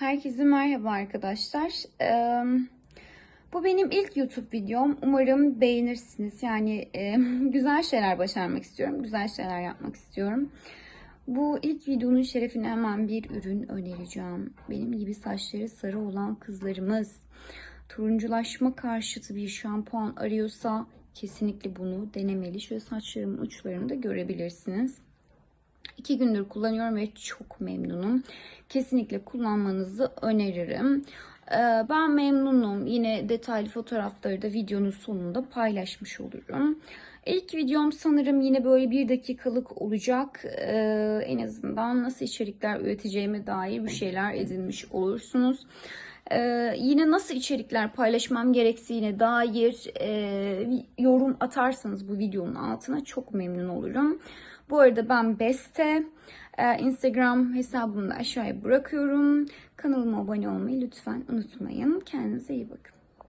Herkese merhaba arkadaşlar. Bu benim ilk YouTube videom. Umarım beğenirsiniz. Yani güzel şeyler başarmak istiyorum. Güzel şeyler yapmak istiyorum. Bu ilk videonun şerefine hemen bir ürün önereceğim. Benim gibi saçları sarı olan kızlarımız turunculaşma karşıtı bir şampuan arıyorsa kesinlikle bunu denemeli. Şöyle saçlarımın uçlarını da görebilirsiniz. İki gündür kullanıyorum ve çok memnunum. Kesinlikle kullanmanızı öneririm. Ee, Ben memnunum. Yine detaylı fotoğrafları da videonun sonunda paylaşmış olurum. İlk videom sanırım yine böyle bir dakikalık olacak. Ee, En azından nasıl içerikler üreteceğime dair bir şeyler edinmiş olursunuz. Ee, yine nasıl içerikler paylaşmam gerektiğine dair e, yorum atarsanız bu videonun altına çok memnun olurum. Bu arada ben Beste. Ee, Instagram hesabımı da aşağıya bırakıyorum. Kanalıma abone olmayı lütfen unutmayın. Kendinize iyi bakın.